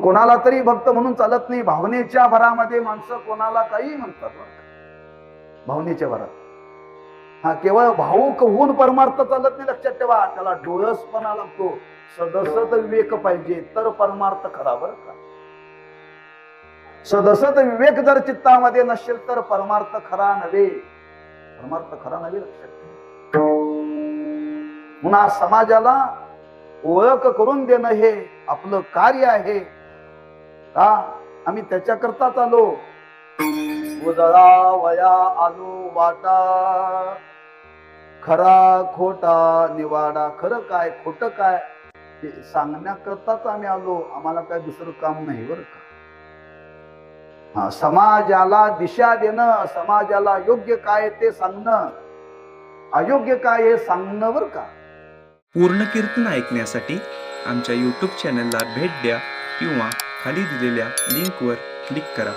कोणाला तरी भक्त म्हणून चालत नाही. भावनेच्या भरामध्ये माणसं कोणाला काही म्हणतात भावनेच्या भरात. हा केवळ भाऊक होऊन परमार्थ चालत नाही लक्षात ठेवा. त्याला डोळसपणा लागतो. सदसत विवेक पाहिजे तर परमार्थ खरा बर का? सदसत विवेक जर चित्तामध्ये नसेल तर परमार्थ खरा नव्हे. परमार्थ खरा नव्हे लक्षात म्हणून पुन्हा समाजाला ओळख करून देणं हे आपलं कार्य आहे. का आम्ही त्याच्याकरताच आलो उजळा वया आलो वाटा. खरा खोटा निवाडा. खरं काय खोट काय? हे सांगण्याकरताच आम्ही आलो. आम्हाला काय दुसरं काम नाही बरं का? हा समाजाला दिशा देणं समाजाला योग्य काय ते सांगणं. अयोग्य काय हे सांगणं बरं का? पूर्ण कीर्तन ऐकण्यासाठी आमच्या यूट्यूब चॅनलला भेट द्या किंवा खाली दिलेल्या लिंकवर क्लिक करा.